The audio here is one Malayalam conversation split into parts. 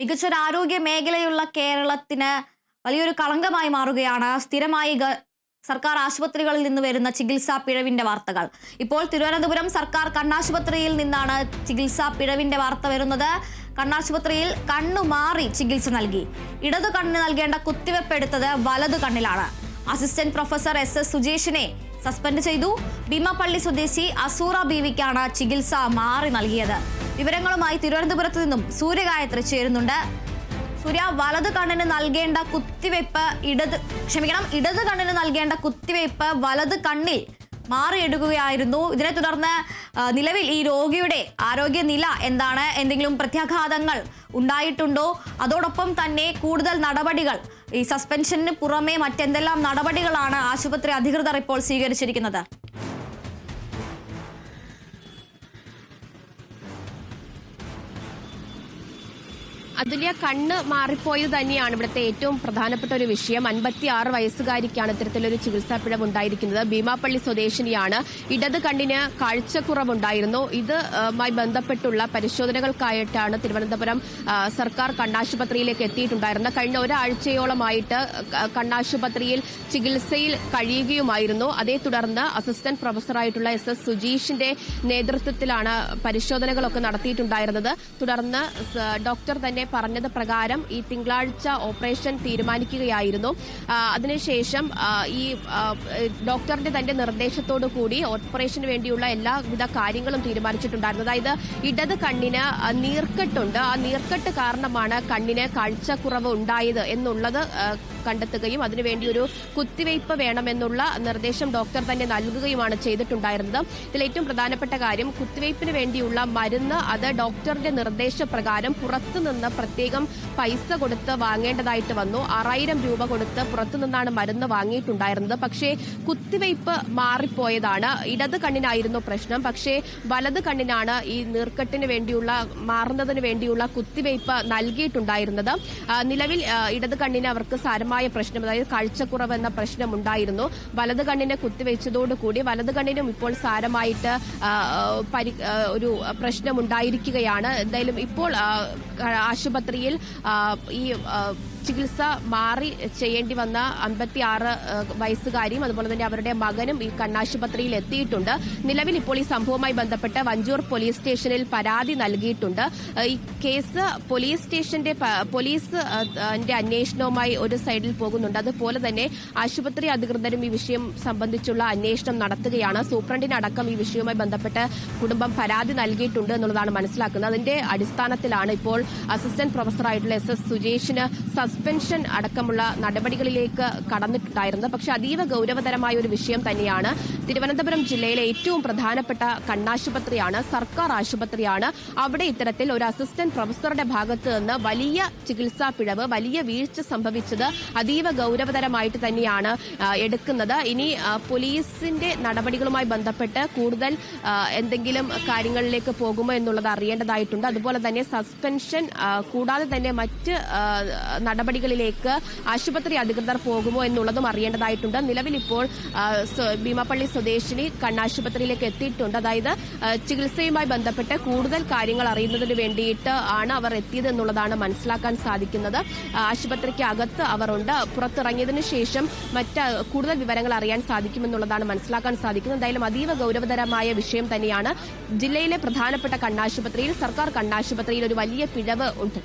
മികച്ചൊരു ആരോഗ്യ മേഖലയുള്ള കേരളത്തിന് വലിയൊരു കളങ്കമായി മാറുകയാണ്. സ്ഥിരമായി സർക്കാർ ആശുപത്രികളിൽ നിന്ന് വരുന്ന ചികിത്സാ പിഴവിന്റെ വാർത്തകൾ. ഇപ്പോൾ തിരുവനന്തപുരം സർക്കാർ കണ്ണാശുപത്രിയിൽ നിന്നാണ് ചികിത്സാ പിഴവിന്റെ വാർത്ത വരുന്നത്. കണ്ണാശുപത്രിയിൽ കണ്ണു മാറി ചികിത്സ നൽകി. ഇടതു കണ്ണിന് നൽകേണ്ട കുത്തിവെപ്പ് എടുത്തത് വലതു കണ്ണിലാണ്. അസിസ്റ്റന്റ് പ്രൊഫസർ എസ് എസ് സുജേഷിനെ സസ്പെൻഡ് ചെയ്തു. ഭീമപ്പള്ളി സ്വദേശി അസൂറ ബീവിക്കാണ് ചികിത്സ മാറി നൽകിയത്. വിവരങ്ങളുമായി തിരുവനന്തപുരത്ത് നിന്നും സൂര്യഗായത്രി ചേരുന്നുണ്ട്. സൂര്യ വലത് കണ്ണിന് നൽകേണ്ട കുത്തിവയ്പ് ഇടത് ക്ഷമിക്കണം ഇടത് കണ്ണിന് നൽകേണ്ട കുത്തിവയ്പ് വലത് കണ്ണിൽ മാറിയെടുക്കുകയായിരുന്നു. ഇതിനെ തുടർന്ന് നിലവിൽ ഈ രോഗിയുടെ ആരോഗ്യനില എന്താണ്? എന്തെങ്കിലും പ്രത്യാഘാതങ്ങൾ ഉണ്ടായിട്ടുണ്ടോ? അതോടൊപ്പം തന്നെ കൂടുതൽ നടപടികൾ ഈ സസ്പെൻഷന് പുറമെ മറ്റെന്തെല്ലാം നടപടികളാണ് ആശുപത്രി അധികൃതർ ഇപ്പോൾ സ്വീകരിച്ചിരിക്കുന്നത്? അതുല്യ കണ്ണ് മാറിപ്പോയത് തന്നെയാണ് ഇവിടുത്തെ ഏറ്റവും പ്രധാനപ്പെട്ട ഒരു വിഷയം. അൻപത്തി ആറ് വയസ്സുകാരിക്കാണ് ഇത്തരത്തിലൊരു ചികിത്സാ പിഴവ് ഉണ്ടായിരിക്കുന്നത്. ഭീമാപ്പള്ളി സ്വദേശിനിയാണ്. ഇടത് കണ്ണിന് കാഴ്ചക്കുറവുണ്ടായിരുന്നു. ഇതുമായി ബന്ധപ്പെട്ടുള്ള പരിശോധനകൾക്കായിട്ടാണ് തിരുവനന്തപുരം സർക്കാർ കണ്ണാശുപത്രിയിലേക്ക് എത്തിയിട്ടുണ്ടായിരുന്നത്. കഴിഞ്ഞ ഒരാഴ്ചയോളമായിട്ട് കണ്ണാശുപത്രിയിൽ ചികിത്സയിൽ കഴിയുകയുമായിരുന്നു. അതേ തുടർന്ന് അസിസ്റ്റന്റ് പ്രൊഫസറായിട്ടുള്ള എസ് എസ് സുജീഷിന്റെ നേതൃത്വത്തിലാണ് പരിശോധനകളൊക്കെ നടത്തിയിട്ടുണ്ടായിരുന്നത്. തുടർന്ന് ഡോക്ടർ തന്നെ പറഞ്ഞത് പ്രകാരം ഈ തിങ്കളാഴ്ച ഓപ്പറേഷൻ തീരുമാനിക്കുകയായിരുന്നു. അതിനുശേഷം ഈ ഡോക്ടറിന്റെ തന്റെ നിർദ്ദേശത്തോടു കൂടി ഓപ്പറേഷന് വേണ്ടിയുള്ള എല്ലാവിധ കാര്യങ്ങളും തീരുമാനിച്ചിട്ടുണ്ടായിരുന്നു. അതായത് ഇടത് കണ്ണിന് നീർക്കെട്ടുണ്ട്. ആ നീർക്കെട്ട് കാരണമാണ് കണ്ണിന് കാഴ്ചക്കുറവ് ഉണ്ടായത് എന്നുള്ളത് കണ്ടെത്തുകയും അതിനുവേണ്ടി ഒരു കുത്തിവയ്പ് വേണമെന്നുള്ള നിർദ്ദേശം ഡോക്ടർ തന്നെ നൽകുകയുമാണ് ചെയ്തിട്ടുണ്ടായിരുന്നത്. ഇതിൽ ഏറ്റവും പ്രധാനപ്പെട്ട കാര്യം കുത്തിവയ്പ്പിന് വേണ്ടിയുള്ള മരുന്ന് അത് ഡോക്ടറിന്റെ നിർദ്ദേശപ്രകാരം പുറത്തുനിന്ന് പ്രത്യേകം പൈസ കൊടുത്ത് വാങ്ങേണ്ടതായിട്ട് വന്നു. ആറായിരം രൂപ കൊടുത്ത് പുറത്തുനിന്നാണ് മരുന്ന് വാങ്ങിയിട്ടുണ്ടായിരുന്നത്. പക്ഷേ കുത്തിവയ്പ് മാറിപ്പോയതാണ്. ഇടത് കണ്ണിനായിരുന്നു പ്രശ്നം. പക്ഷേ വലത് കണ്ണിനാണ് ഈ നീർക്കെട്ടിന് വേണ്ടിയുള്ള മാറുന്നതിന് വേണ്ടിയുള്ള കുത്തിവയ്പ് നൽകിയിട്ടുണ്ടായിരുന്നത്. നിലവിൽ ഇടത് കണ്ണിന് അവർക്ക് സാരമായ പ്രശ്നം അതായത് കാഴ്ചക്കുറവ് എന്ന പ്രശ്നം ഉണ്ടായിരുന്നു. വലത് കണ്ണിനെ കുത്തിവെച്ചതോടുകൂടി വലത് കണ്ണിനും ഇപ്പോൾ സാരമായിട്ട് ഒരു പ്രശ്നമുണ്ടായിരിക്കുകയാണ് എന്തായാലും ഇപ്പോൾ ആ, ആശുപത്രിയിൽ ഈ ചികിത്സ മാറി ചെയ്യേണ്ടി വന്ന അമ്പത്തി ആറ് വയസ്സുകാരിയും അതുപോലെ തന്നെ അവരുടെ മകനും ഈ കണ്ണാശുപത്രിയിൽ എത്തിയിട്ടുണ്ട്. നിലവിൽ ഇപ്പോൾ ഈ സംഭവവുമായി ബന്ധപ്പെട്ട് വഞ്ചൂർ പോലീസ് സ്റ്റേഷനിൽ പരാതി നൽകിയിട്ടുണ്ട്. ഈ കേസ് പോലീസ് സ്റ്റേഷന്റെ പോലീസ് അന്വേഷണവുമായി ഒരു സൈഡിൽ പോകുന്നുണ്ട്. അതുപോലെ തന്നെ ആശുപത്രി അധികൃതരും ഈ വിഷയം സംബന്ധിച്ചുള്ള അന്വേഷണം നടത്തുകയാണ്. സൂപ്രണ്ടിനടക്കം ഈ വിഷയവുമായി ബന്ധപ്പെട്ട് കുടുംബം പരാതി നൽകിയിട്ടുണ്ട് എന്നുള്ളതാണ് മനസ്സിലാക്കുന്നത്. അതിന്റെ അടിസ്ഥാനത്തിലാണ് ഇപ്പോൾ അസിസ്റ്റന്റ് പ്രൊഫസറായിട്ടുള്ള എസ് എസ് സുജേഷിന് സസ്പെൻഷൻ അടക്കമുള്ള നടപടികളിലേക്ക് കടന്നിട്ടുണ്ടായിരുന്നത്. പക്ഷെ അതീവ ഗൌരവതരമായ ഒരു വിഷയം തന്നെയാണ് തിരുവനന്തപുരം ജില്ലയിലെ ഏറ്റവും പ്രധാനപ്പെട്ട കണ്ണാശുപത്രിയാണ് സർക്കാർ ആശുപത്രിയാണ്. അവിടെ ഇത്തരത്തിൽ ഒരു അസിസ്റ്റന്റ് പ്രൊഫസറുടെ ഭാഗത്ത് നിന്ന് വലിയ ചികിത്സാ പിഴവ് വലിയ വീഴ്ച സംഭവിച്ചത് അതീവ ഗൌരവതരമായിട്ട് തന്നെയാണ് എടുക്കുന്നത്. ഇനി പോലീസിന്റെ നടപടികളുമായി ബന്ധപ്പെട്ട് കൂടുതൽ എന്തെങ്കിലും കാര്യങ്ങളിലേക്ക് പോകുമോ എന്നുള്ളത് അറിയേണ്ടതായിട്ടുണ്ട്. അതുപോലെ തന്നെ സസ്പെൻഷൻ കൂടാതെ തന്നെ മറ്റ് ആ, നടപടികളിലേക്ക് ആശുപത്രി അധികൃതർ പോകുമോ എന്നുള്ളതും അറിയേണ്ടതായിട്ടുണ്ട്. നിലവിൽ ഇപ്പോൾ ഭീമാപ്പള്ളി സ്വദേശിനി കണ്ണാശുപത്രിയിലേക്ക് എത്തിയിട്ടുണ്ട്. അതായത് ചികിത്സയുമായി ബന്ധപ്പെട്ട് കൂടുതൽ കാര്യങ്ങൾ അറിയുന്നതിന് വേണ്ടിയിട്ട് ആണ് അവർ എത്തിയത് എന്നുള്ളതാണ് മനസ്സിലാക്കാൻ സാധിക്കുന്നത്. ആശുപത്രിക്ക് അകത്ത് അവർ ഉണ്ട് പുറത്തിറങ്ങിയതിനു ശേഷം മറ്റ് കൂടുതൽ വിവരങ്ങൾ അറിയാൻ സാധിക്കുമെന്നുള്ളതാണ് മനസ്സിലാക്കാൻ സാധിക്കുന്നത്. എന്തായാലും അതീവ ഗൌരവതരമായ വിഷയം തന്നെയാണ്. ജില്ലയിലെ പ്രധാനപ്പെട്ട കണ്ണാശുപത്രിയിൽ സർക്കാർ കണ്ണാശുപത്രിയിൽ ഒരു വലിയ പിഴവ് ഉണ്ട്.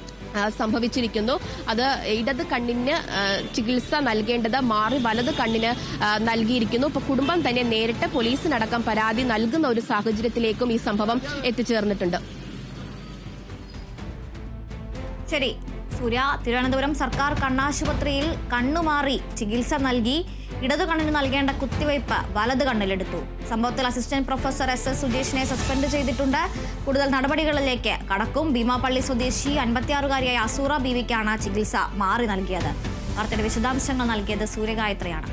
സംഭവിച്ചിരിക്കുന്നു. അത് ഇടത് കണ്ണിന് ചികിത്സ നൽകേണ്ടത് മാറി വലത് കണ്ണിന് നൽകിയിരിക്കുന്നു. ഇപ്പൊ കുടുംബം തന്നെ നേരിട്ട് പോലീസിനടക്കം പരാതി നൽകുന്ന ഒരു സാഹചര്യത്തിലേക്കും ഈ സംഭവം എത്തിച്ചേർന്നിട്ടുണ്ട്. ശരി. സൂര്യ. തിരുവനന്തപുരം സർക്കാർ കണ്ണാശുപത്രിയിൽ കണ്ണുമാറി ചികിത്സ നൽകി. ഇടതു കണ്ണിന് നൽകേണ്ട കുത്തിവയ്പ് വലത് കണ്ണിലെടുത്തു. സംഭവത്തിൽ അസിസ്റ്റന്റ് പ്രൊഫസർ എസ് എസ് സുജേഷിനെ സസ്പെൻഡ് ചെയ്തിട്ടുണ്ട്. കൂടുതൽ നടപടികളിലേക്ക് കടക്കും. ഭീമാപ്പള്ളി സ്വദേശി അൻപത്തിയാറുകാരിയായ അസൂറ ബീവിക്കാണ് ചികിത്സ മാറി നൽകിയത്. വാർത്തയുടെ വിശദാംശങ്ങൾ നൽകിയത് സൂര്യഗായത്രിയാണ്.